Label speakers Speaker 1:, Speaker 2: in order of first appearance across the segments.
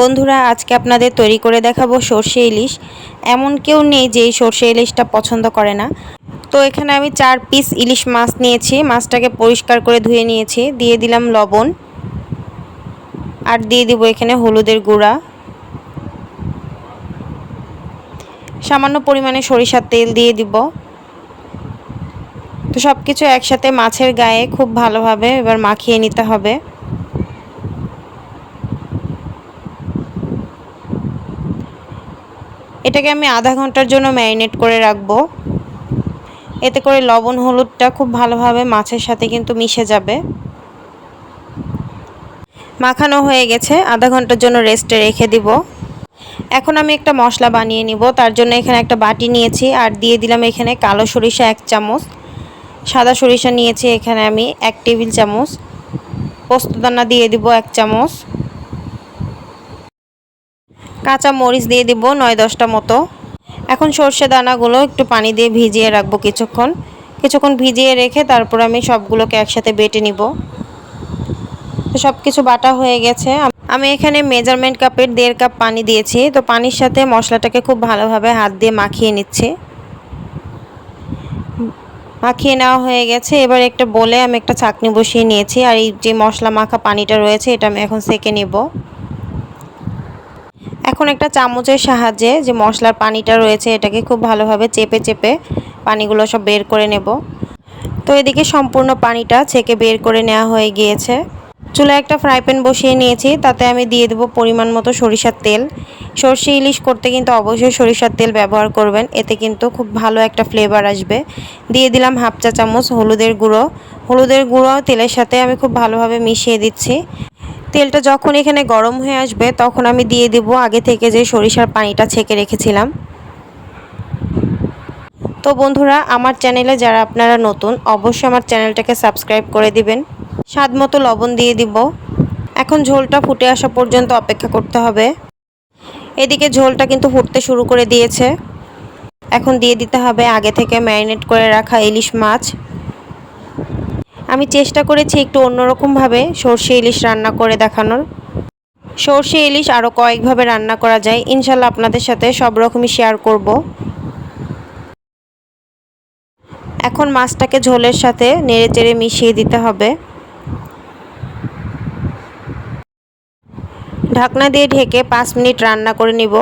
Speaker 1: বন্ধুরা, আজকে আপনাদের তৈরি করে দেখাবো সর্ষে ইলিশ। এমন কেউ নেই যে এই সর্ষে ইলিশটা পছন্দ করে না। তো এখানে আমি চার পিস ইলিশ মাছ নিয়েছি। মাছটাকে পরিষ্কার করে ধুয়ে নিয়েছি। দিয়ে দিলাম লবণ। আর দিয়ে দিব এখানে হলুদের গুঁড়া। সামান্য পরিমাণে সরিষার তেল দিয়ে দিব। তো সব কিছু একসাথে মাছের গায়ে খুব ভালোভাবে এবার মাখিয়ে নিতে হবে। এটাকে আমি আধা ঘণ্টার জন্য ম্যারিনেট করে রাখব। এতে করে লবণ, হলুদটা খুব ভালোভাবে মাছের সাথে কিন্তু মিশে যাবে। মাখানো হয়ে গেছে, আধা ঘণ্টার জন্য রেস্টে রেখে দিব। এখন আমি একটা মশলা বানিয়ে নিব, তার জন্য এখানে একটা বাটি নিয়েছি, আর দিয়ে দিলাম এখানে কালো সরিষা এক চামচ। সাদা সরিষা নিয়েছি এখানে আমি এক টেবিল চামচ। পোস্তদানা দিয়ে দিব এক চামচ। কাঁচা মরিচ দিয়ে দিব নয় দশটা মতো। এখন সর্ষে দানাগুলো একটু পানি দিয়ে ভিজিয়ে রাখব কিছুক্ষণ। কিছুক্ষণ ভিজিয়ে রেখে তারপর আমি সবগুলোকে একসাথে বেটে নিব। তো সব কিছু বাটা হয়ে গেছে। আমি এখানে মেজারমেন্ট কাপের দেড় কাপ পানি দিয়েছি। তো পানির সাথে মশলাটাকে খুব ভালোভাবে হাত দিয়ে মাখিয়ে নিচ্ছি। মাখিয়ে নেওয়া হয়ে গেছে। এবার একটা বলে আমি একটা চাকনি বসিয়ে নিয়েছি। আর এই যে মশলা মাখা পানিটা রয়েছে, এটা আমি এখন সেকে নেব। এখন একটা চামচের সাহায্যে যে মশলার পানিটা রয়েছে এটাকে খুব ভালোভাবে চেপে চেপে পানিগুলো সব বের করে নেব। তো এদিকে সম্পূর্ণ পানিটা ছেঁকে বের করে নেওয়া হয়ে গিয়েছে। চুলায় একটা ফ্রাই প্যান বসিয়ে নিয়েছি, তাতে আমি দিয়ে দেবো পরিমাণ মতো সরিষার তেল। সর্ষে ইলিশ করতে কিন্তু অবশ্যই সরিষার তেল ব্যবহার করবেন, এতে কিন্তু খুব ভালো একটা ফ্লেভার আসবে। দিয়ে দিলাম হাফ চা চামচ হলুদের গুঁড়ো। হলুদের গুঁড়ো তেলের সাথে আমি খুব ভালোভাবে মিশিয়ে দিচ্ছি। তেলটা যখন এখানে গরম হয়ে আসবে, তখন আমি দিয়ে দেব আগে থেকে যে সরিষার পানিটা ছেঁকে রেখেছিলাম। তো বন্ধুরা, আমার চ্যানেলে যারা আপনারা নতুন, অবশ্যই আমার চ্যানেলটাকে সাবস্ক্রাইব করে দিবেন। স্বাদ মতো লবণ দিয়ে দিব। এখন ঝোলটা ফুটে আসা পর্যন্ত অপেক্ষা করতে হবে। এদিকে ঝোলটা কিন্তু ফুটতে শুরু করে দিয়েছে। এখন দিয়ে দিতে হবে আগে থেকে ম্যারিনেট করে রাখা ইলিশ মাছ। আমি চেষ্টা করেছি একটু অন্যরকমভাবে সর্ষে ইলিশ রান্না করে দেখানোর। সর্ষে ইলিশ আরও কয়েকভাবে রান্না করা যায়। ইনশাল্লাহ আপনাদের সাথে সব রকমই শেয়ার করব। এখন মাছটাকে ঝোলের সাথে নেড়ে চেড়ে মিশিয়ে দিতে হবে। ঢাকনা দিয়ে ঢেকে পাঁচ মিনিট রান্না করে নিব।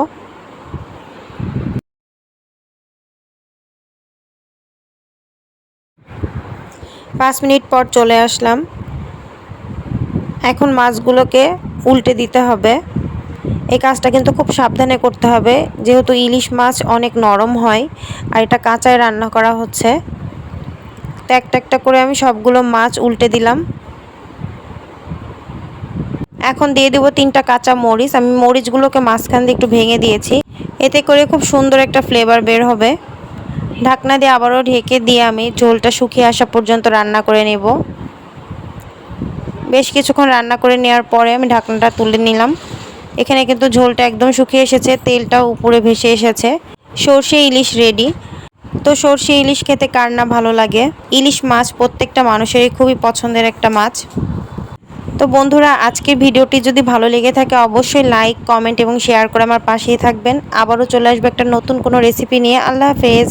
Speaker 1: পাঁচ মিনিট পর চলে আসলাম। এখন মাছগুলোকে উল্টে দিতে হবে। এই কাজটা কিন্তু খুব সাবধানে করতে হবে। যেহেতু ইলিশ মাছ অনেক নরম হয় আর এটা কাঁচায় রান্না করা হচ্ছে। তো একটা একটা করে আমি সবগুলো মাছ উল্টে দিলাম। এখন দিয়ে দেবো তিনটা কাঁচা মরিচ। আমি মরিচগুলোকে মাঝখান দিয়ে একটু ভেঙে দিয়েছি। এতে করে খুব সুন্দর একটা ফ্লেভার বের হবে। ঢাকনা দিয়ে আবারও ঢেকে দিয়ে আমি ঝোলটা শুকিয়ে আসা পর্যন্ত রান্না করে নেব। বেশ কিছুক্ষণ রান্না করে নেওয়ার পরে আমি ঢাকনাটা তুলে নিলাম। এখানে কিন্তু ঝোলটা একদম শুকিয়ে এসেছে, তেলটাও উপরে ভেসে এসেছে। সর্ষে ইলিশ রেডি। তো সর্ষে ইলিশ খেতে কার না ভালো লাগে? ইলিশ মাছ প্রত্যেকটা মানুষেরই খুবই পছন্দের একটা মাছ। তো বন্ধুরা, আজকের ভিডিওটি যদি ভালো লেগে থাকে অবশ্যই লাইক, কমেন্ট এবং শেয়ার করে আমার পাশেই থাকবেন। আবারও চলে আসবে একটা নতুন কোনো রেসিপি নিয়ে। আল্লাহ হাফেজ।